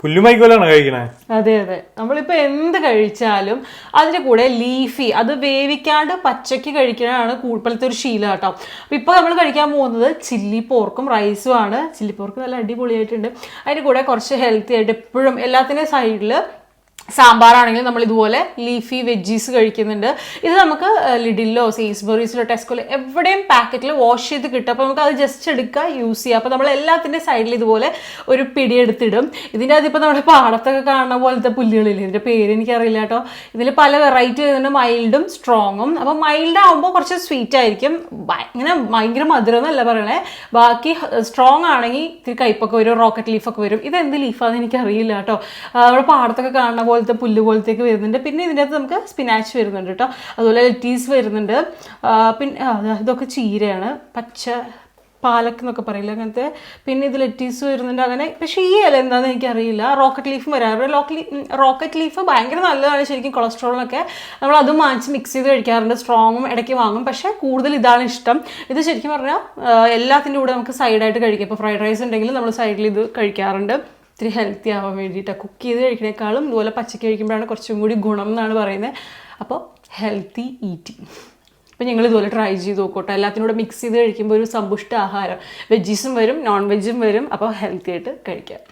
പുല്ലുമൈക്കോലാണ് കഴിക്കണേ. അതെ അതെ. നമ്മളിപ്പോ എന്ത് കഴിച്ചാലും അതിന്റെ കൂടെ ലീഫി അത് വേവിക്കാണ്ട് പച്ചയ്ക്ക് കഴിക്കണതാണ് കൂടുതലത്തെ ഒരു ശീലം കേട്ടോ. അപ്പൊ ഇപ്പൊ നമ്മൾ കഴിക്കാൻ പോകുന്നത് ചില്ലി പോർക്കും റൈസും ആണ്. ചില്ലി പോർക്ക് നല്ല അടിപൊളിയായിട്ടുണ്ട്. അതിന്റെ കൂടെ കുറച്ച് ഹെൽത്തി ആയിട്ട് എപ്പോഴും എല്ലാത്തിന്റെ സൈഡിൽ സാമ്പാറാണെങ്കിൽ നമ്മൾ ഇതുപോലെ ലീഫി വെജീസ് കഴിക്കുന്നുണ്ട്. ഇത് നമുക്ക് ലിഡിലോ സീസ്ബറീസിലോ ടെസ്കോലോ എവിടെയും പാക്കറ്റിൽ വാഷ് ചെയ്ത് കിട്ടും. അപ്പോൾ നമുക്ക് അത് ജസ്റ്റ് എടുക്കുക യൂസ് ചെയ്യുക അപ്പോൾ നമ്മൾ എല്ലാത്തിന്റെ സൈഡിൽ ഇതുപോലെ ഒരു പിടി എടുത്തിടും. ഇതിന്റെ അതിപ്പോൾ നമ്മുടെ പാടത്തൊക്കെ കാണുന്ന പോലത്തെ പുല്ലുകളില്ലേ? ഇതിന്റെ പേര് എനിക്കറിയില്ല കേട്ടോ. ഇതിൽ പല വെറൈറ്റി വരുന്നുണ്ട്. മൈൽഡും സ്ട്രോങ്ങും അപ്പോൾ മൈൽഡ് ആകുമ്പോൾ കുറച്ച് സ്വീറ്റ് ആയിരിക്കും. ഇങ്ങനെ ഭയങ്കര മധുരം എന്നല്ല പറയണേ. ബാക്കി സ്ട്രോങ് ആണെങ്കിൽ ഇത്തിരി കയ്പൊക്കെ വരും റോക്കറ്റ് ലീഫൊക്കെ വരും. ഇതെന്ത് എന്ത് ലീഫാണെന്ന് എനിക്കറിയില്ല കേട്ടോ. നമ്മുടെ പാടത്തൊക്കെ കാണുന്ന പോലത്തെ പുല്ല് പോലത്തേക്ക് വരുന്നുണ്ട്. പിന്നെ ഇതിന്റെ അകത്ത് നമുക്ക് സ്പിനാച്ച് വരുന്നുണ്ട് കേട്ടോ. അതുപോലെ ലെറ്റീസ് വരുന്നുണ്ട്. പിന്നെ ഇതൊക്കെ ചീരയാണ്. പച്ച പാലക്ക് എന്നൊക്കെ പറയില്ല അങ്ങനത്തെ. പിന്നെ ഇത് ലെറ്റീസ് വരുന്നുണ്ട് അങ്ങനെ. പക്ഷേ ഈ ഇല എന്താണെന്ന് എനിക്കറിയില്ല. റോക്കറ്റ് ലീഫും വരാറുണ്ട്. ലോക്കലി റോക്കറ്റ് ലീഫ് ഭയങ്കര നല്ലതാണ് ശരിക്കും കൊളസ്ട്രോളിനൊക്കെ നമ്മൾ അതും വാങ്ങിച്ച് മിക്സ് ചെയ്ത് കഴിക്കാറുണ്ട്. സ്ട്രോങ്ങും ഇടയ്ക്ക് വാങ്ങും. പക്ഷേ കൂടുതൽ ഇതാണ് ഇഷ്ടം. ഇത് ശരിക്കും പറഞ്ഞാൽ എല്ലാത്തിന്റെ കൂടെ നമുക്ക് സൈഡായിട്ട് കഴിക്കാം. ഇപ്പോൾ ഫ്രൈഡ് റൈസ് ഉണ്ടെങ്കിൽ നമ്മൾ സൈഡിൽ ഇത് കഴിക്കാറുണ്ട്. ഇത്തിരി ഹെൽത്തി ആവാൻ വേണ്ടിയിട്ടാണ് കുക്ക് ചെയ്ത് കഴിക്കണേക്കാളും ഇതുപോലെ പച്ചക്ക് കഴിക്കുമ്പോഴാണ് കുറച്ചും കൂടി ഗുണം എന്നാണ് പറയുന്നത്. അപ്പോൾ ഹെൽത്തി ഈറ്റിംഗ് അപ്പോൾ ഞങ്ങൾ ഇതുപോലെ ട്രൈ ചെയ്ത് നോക്കോട്ടെ. എല്ലാത്തിനും കൂടെ മിക്സ് ചെയ്ത് കഴിക്കുമ്പോൾ ഒരു സമ്പുഷ്ട ആഹാരം. വെജീസും വരും നോൺ വെജും വരും. അപ്പോൾ ഹെൽത്തി ആയിട്ട് കഴിക്കാം.